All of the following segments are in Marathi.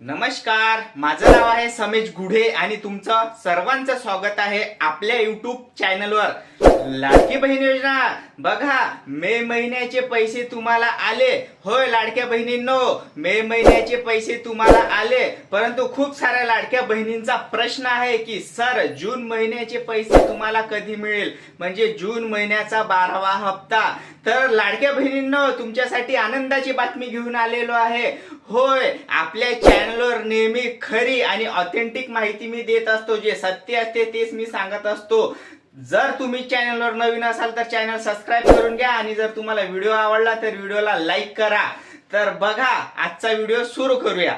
नमस्कार माझं नाव आहे समेश गुढे आणि तुमचं सर्वांचं स्वागत आहे आपल्या युट्यूब चॅनलवर लाडकी बहीण योजना बघा मे महिन्याचे पैसे तुम्हाला आले. होय लाडक्या बहिणींनो मे महिन्याचे पैसे तुम्हाला आले. परंतु खूप साऱ्या लाडक्या बहिणींचा प्रश्न आहे की सर जून महिन्याचे पैसे तुम्हाला कधी मिळेल? म्हणजे जून महिन्याचा बारावा हप्ता. तर लाडक्या बहिणींनो तुमच्यासाठी आनंदाची बातमी घेऊन आलेलो आहे. होय आपल्या चॅनलवर नेहमी खरी आणि ऑथेंटिक माहिती मी देत असतो जे सत्य असते तेच मी सांगत असतो. जर तुम्ही चॅनलवर नवीन असाल तर चॅनल सबस्क्राईब करून घ्या आणि जर तुम्हाला व्हिडिओ आवडला तर व्हिडिओला लाईक करा. तर बघा आजचा व्हिडिओ सुरू करूया.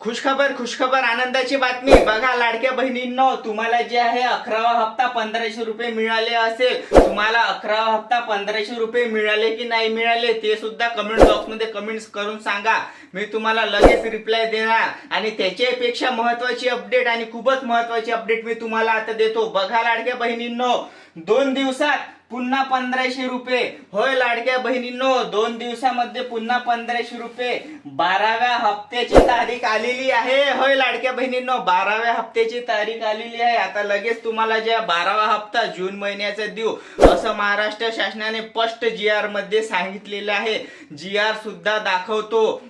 खुशखबर खुशखबर आनंदाची बातमी. बघा लाडक्या बहिणींनो तुम्हाला जे आहे अकरावा हप्ता पंधराशे रुपये मिळाले असेल. तुम्हाला अकरावा हप्ता पंधराशे रुपये मिळाले की नाही मिळाले ते सुद्धा कमेंट बॉक्समध्ये कमेंट्स करून सांगा. मी तुम्हाला लगेच रिप्लाय देणार. आणि त्याच्यापेक्षा महत्वाची अपडेट आणि खूपच महत्वाची अपडेट मी तुम्हाला आता देतो. बघा लाडक्या बहिणींनो दोन दिवसात पुन्हा पंधराशे रुपये. होय लाडक्या बहिणींनो दोन दिवसामध्ये पुन्हा पंधराशे रुपये. बाराव्या हप्त्याची तारीख आलेली आहे. होय लाडक्या बहिणींनो बाराव्या हप्त्याची तारीख आलेली आहे. आता लगेच तुम्हाला ज्या बारावा हप्ता जून महिन्याचा देऊ असं महाराष्ट्र शासनाने स्पष्ट जी आरमध्ये सांगितलेलं आहे. जी आर सुद्धा दाखवतो.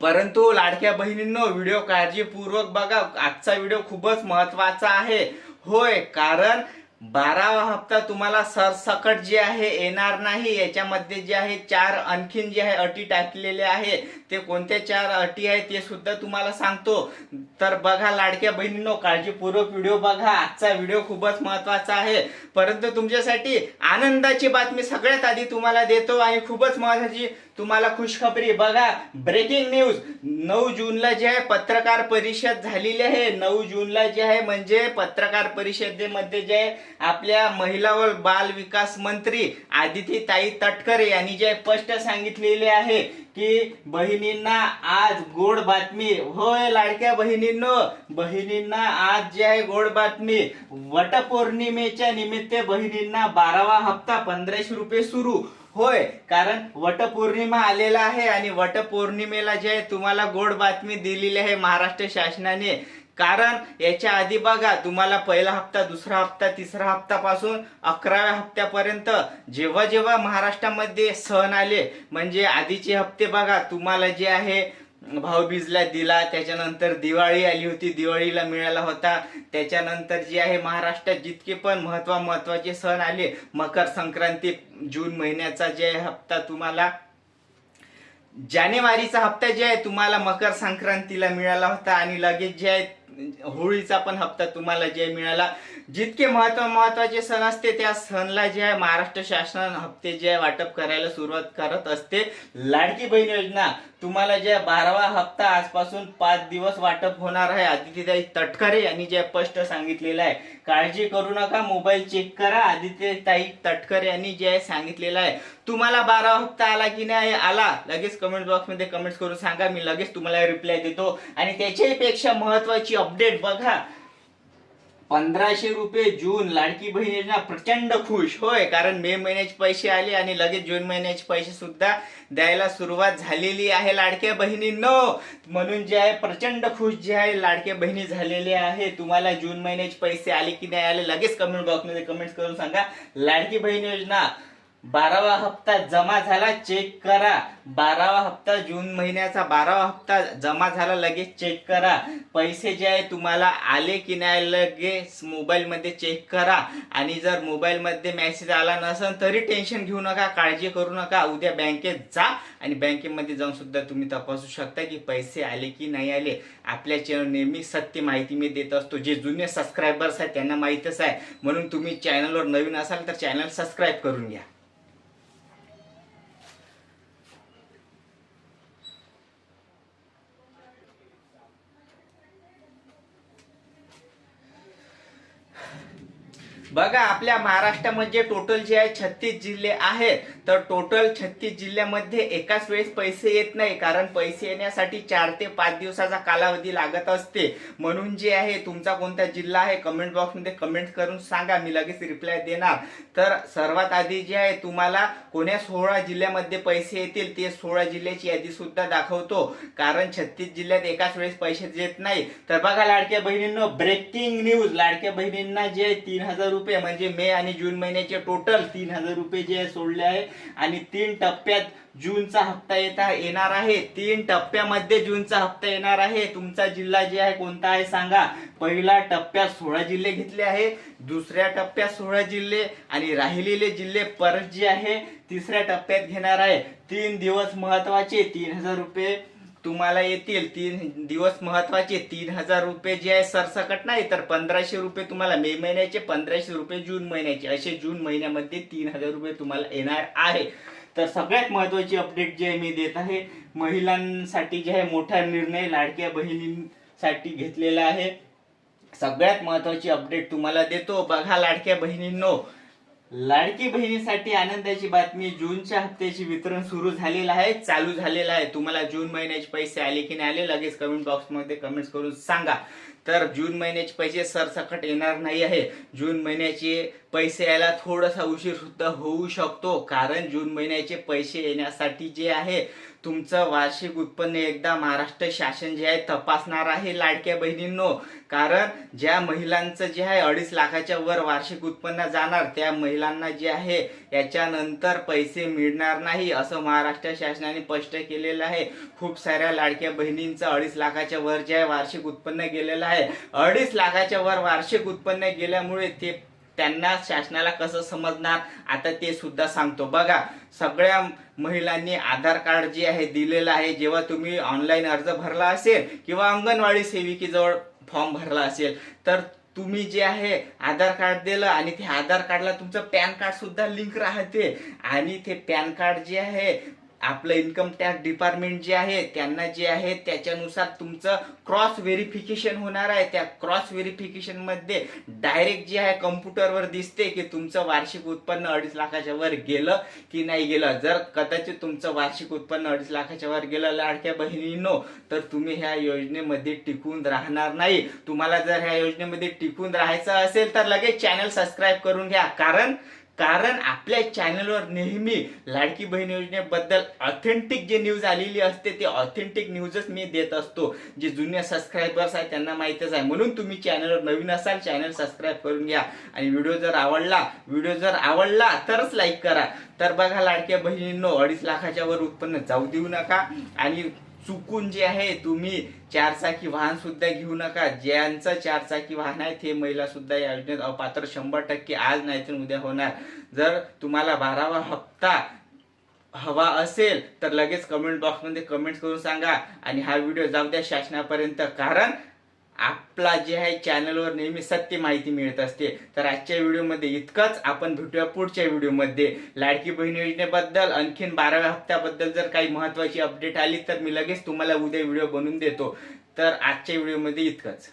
परंतु लाडक्या बहिणींनो व्हिडिओ काळजीपूर्वक बघा. आजचा व्हिडिओ खूपच महत्त्वाचा आहे. होय कारण बारावा हप्ता तुम्हाला सरसकट जे आहे येणार नाही. याच्यामध्ये जे आहे चार आणखीन जे आहे अटी टाकलेले आहे. ते कोणत्या चार अटी आहे ते सुद्धा तुम्हाला सांगतो. तर बघा लाडक्या बहिणींनो काळजीपूर्वक व्हिडिओ बघा. आजचा व्हिडिओ खूपच महत्त्वाचा आहे. परंतु तुमच्यासाठी आनंदाची बातमी सगळ्यात आधी तुम्हाला देतो आणि खूपच महत्वाची तुम्हाला खुशखबरी बघा. ब्रेकिंग न्यूज नऊ जूनला जे आहे पत्रकार परिषद झालेली आहे. नऊ जूनला जे आहे म्हणजे पत्रकार परिषदेमध्ये जे आहे आपल्या महिला व बाल विकास मंत्री आदिती ताई तटकरे यांनी जे स्पष्ट सांगितलेले आहे की बहिणींना आज गोड बातमी. होय लाडक्या बहिणींनो बहिणींना आज जे आहे गोड बातमी. वटपौर्णिमेच्या निमित्त बहिणींना बारावा हप्ता पंधराशे रुपये सुरू. होय कारण वटपौर्णिमा आलेला आहे आणि वटपौर्णिमेला जे आहे तुम्हाला गोड बातमी दिलेली आहे महाराष्ट्र शासनाने. कारण याच्या आधी बघा तुम्हाला पहिला हप्ता दुसरा हप्ता तिसरा हप्ता पासून अकराव्या हप्त्यापर्यंत जेव्हा जेव्हा महाराष्ट्रामध्ये सण आले म्हणजे आधीचे हप्ते बघा तुम्हाला जे आहे भाऊबीजला दिला. त्याच्यानंतर दिवाळी आली होती. दिवाळीला मिळाला होता. त्याच्यानंतर जे आहे महाराष्ट्रात जितके पण महत्वा महत्त्वाचे सण आले मकर संक्रांती जून महिन्याचा जे आहे हप्ता तुम्हाला जानेवारीचा हप्ता जे आहे तुम्हाला मकर संक्रांतीला मिळाला होता. आणि लगेच जे आहे होळीचा पण हप्ता तुम्हाला जे मिळाला. जितके महत्त्व महत्त्वाचे सण असते त्या सणला जे आहे महाराष्ट्र शासन हप्ते जे आहे वाटप करायला सुरुवात करत असते. लाडकी बहीण योजना तुम्हाला जे बारावा हप्ता आजपासून पाच दिवस वाटप होणार आहे. आदित्यताई तटकरे यांनी जे स्पष्ट सांगितलेलं आहे. काळजी करू नका मोबाईल चेक करा. आदित्यताई तटकरे यांनी जे आहे सांगितलेलं आहे. तुम्हाला बारावा हप्ता आला की नाही आला. लगेच कमेंट बॉक्समध्ये कमेंट्स करून सांगा. मी लगेच तुम्हाला रिप्लाय देतो. आणि त्याच्यापेक्षा महत्वाची अपडेट बघा. पंधराशे रुपये जून लाडकी बहीण योजना प्रचंड खुश. होय कारण मे महिन्याचे पैसे आले आणि लगेच जून महिन्याचे पैसे सुद्धा द्यायला सुरुवात झालेली आहे लाडक्या बहिणींनो. म्हणून जे आहे प्रचंड खुश जे आहे लाडक्या बहिणी झालेले आहे. तुम्हाला जून महिन्याचे पैसे आले की नाही आले लगेच कमेंट बॉक्समध्ये कमेंट करून सांगा. लाडकी बहीण योजना बारावा हप्ता जमा झाला चेक करा. बारावा हप्ता जून महिन्याचा बारावा हप्ता जमा झाला लगेच चेक करा. पैसे जे आहे तुम्हाला आले की नाही लगेच मोबाईलमध्ये चेक करा. आणि जर मोबाईलमध्ये मेसेज आला नसेल तरी टेन्शन घेऊ नका काळजी करू नका. उद्या बँकेत जा आणि बँकेमध्ये जाऊन सुद्धा तुम्ही तपासू शकता की पैसे आले की नाही आले. आपल्या चॅनल नेहमी सत्य माहिती मी देत असतो. जे जुने सबस्क्रायबर्स आहेत त्यांना माहीतच आहे. म्हणून तुम्ही चॅनलवर नवीन असाल तर चॅनल सबस्क्राईब करून घ्या. बघा आपल्या महाराष्ट्रामध्ये टोटल जे आहे छत्तीस जिल्हे आहेत. तर टोटल छत्तीस जिल्ह्यामध्ये एकाच वेळेस पैसे येत नाही कारण पैसे येण्यासाठी चार ते पाच दिवसाचा कालावधी लागत असते. म्हणून जे आहे तुमचा कोणता जिल्हा आहे कमेंट बॉक्समध्ये कमेंट करून सांगा मी लगेच रिप्लाय देणार. तर सर्वात आधी जे आहे तुम्हाला कोण्या सोळा जिल्ह्यामध्ये पैसे येतील ते सोळा जिल्ह्याची यादी सुद्धा दाखवतो. कारण छत्तीस जिल्ह्यात एकाच वेळेस पैसे देत नाही. तर बघा लाडक्या बहिणींना ब्रेकिंग न्यूज लाडक्या बहिणींना जे तीन हजार रुपये म्हणजे मे आणि जून महिन्याचे टोटल तीन हजार रुपये जे सोडले आहे. आणि तीन टप्प्यात जूनचा हप्ता येता येणार आहे. तीन टप्प्यामध्ये जूनचा हप्ता येणार आहे. तुमचा जिल्हा जे आहे कोणता आहे सांगा. पहिला टप्प्यात सोळा जिल्हे घेतले आहे दुसऱ्या टप्प्यात सोळा जिल्हे आणि राहिलेले जिल्हे परत जे आहे तिसऱ्या टप्प्यात घेणार आहे. तीन दिवस महत्त्वाचे तीन हजार रुपये तुम्हाला येतील तीन दिवस महत्त्वाचे तीन हजार रुपये जे आहे सरसकट नाही तर पंधराशे रुपये तुम्हाला मे महिन्याचे पंधराशे रुपये जून महिन्याचे. असे जून महिन्यामध्ये तीन हजार रुपये तुम्हाला येणार आहे. तर सगळ्यात महत्वाची अपडेट जे आहे मी देत आहे महिलांसाठी जे आहे मोठा निर्णय लाडक्या बहिणींसाठी घेतलेला आहे. सगळ्यात महत्वाची अपडेट तुम्हाला देतो. बघा लाडक्या बहिणींनो लाडकी बहिणीसाठी आनंदाची बातमी जूनच्या हप्त्याची वितरण सुरू झालेलं आहे चालू झालेलं आहे. तुम्हाला जून महिन्याचे पैसे आले की नाही आले लगेच कमेंट बॉक्समध्ये कमेंट कमेंट्स करून सांगा. तर जून महिन्याचे पैसे सरसकट येणार नाही आहे. जून महिन्याचे पैसे यायला थोडासा उशीर सुद्धा होऊ शकतो. कारण जून महिन्याचे पैसे येण्यासाठी जे आहे तुमचं वार्षिक उत्पन्न एकदा महाराष्ट्र शासन जे आहे तपासणार आहे लाडक्या बहिणींनो. कारण ज्या महिलांचं जे आहे अडीच लाखाच्या वर वार्षिक उत्पन्न जाणार त्या महिलांना जे आहे याच्यानंतर पैसे मिळणार नाही असं महाराष्ट्र शासनाने स्पष्ट केलेलं आहे. खूप साऱ्या लाडक्या बहिणींचं अडीच लाखाच्या वर जे आहे वार्षिक उत्पन्न गेलेलं आहे. अडीच लाखाच्या वर वार्षिक उत्पन्न गेल्यामुळे ते त्यांना शासनाला कसं समजणार? आता ते सुद्धा सांगतो. बघा सगळ्या महिलांनी आधार कार्ड जे आहे दिलेलं आहे. जेव्हा तुम्ही ऑनलाईन अर्ज भरला असेल किंवा अंगणवाडी सेविकेजवळ फॉर्म भरला असेल तर तुम्ही जे आहे आधार कार्ड दिलं आणि ते आधार कार्डला तुमचं पॅन कार्ड सुद्धा लिंक राहते. आणि ते पॅन कार्ड जे आहे आपलं इन्कम टॅक्स डिपार्टमेंट जे आहे त्यांना जे आहे त्याच्यानुसार तुमचं क्रॉस व्हेरिफिकेशन होणार आहे. त्या क्रॉस व्हेरिफिकेशनमध्ये डायरेक्ट जे आहे कम्प्युटरवर दिसते की तुमचं वार्षिक उत्पन्न अडीच लाखाच्या वर गेलं की नाही गेलं. जर कदाचित तुमचं वार्षिक उत्पन्न अडीच लाखाच्या वर गेलं लाडक्या बहिणींनो तर तुम्ही ह्या योजनेमध्ये टिकून राहणार नाही. तुम्हाला जर ह्या योजनेमध्ये टिकून राहायचं असेल तर लगेच चॅनल सबस्क्राईब करून घ्या. कारण कारण आपल्या चॅनलवर नेहमी लाडकी बहीण योजनेबद्दल ऑथेंटिक जे न्यूज आलेली असते ते ऑथेंटिक न्यूजच मी देत असतो. जे जुने सबस्क्रायबर्स आहेत त्यांना माहितीच आहे. म्हणून तुम्ही चॅनलवर नवीन असाल चॅनल सबस्क्राईब करून घ्या. आणि व्हिडिओ जर आवडला व्हिडिओ जर आवडला तरच लाईक करा. तर बघा लाडक्या बहिणींनो अडीच लाखाच्या वर उत्पन्न जाऊ देऊ नका. आणि चुकून जे आहे तुम्ही चारचाकी वाहन सुद्धा घेऊ नका. ज्यांचं चारचाकी वाहन आहे ते महिला सुद्धा या योजनेत अपात्र शंभर टक्के आज नाही तर उद्या होणार. जर तुम्हाला बारावा हप्ता हवा असेल तर लगेच कमेंट बॉक्समध्ये कमेंट करून सांगा. आणि हा व्हिडिओ जाऊ द्या शासनापर्यंत. कारण आपला जे आहे चॅनलवर नेहमी सत्य माहिती मिळत असते. तर आजच्या व्हिडिओमध्ये इतकंच. आपण भेटूया पुढच्या व्हिडिओमध्ये लाडकी बहीण योजनेबद्दल आणखीन बाराव्या हप्त्याबद्दल जर काही महत्वाची अपडेट आली तर मी लगेच तुम्हाला उद्या व्हिडिओ बनवून देतो. तर आजच्या व्हिडिओमध्ये इतकंच.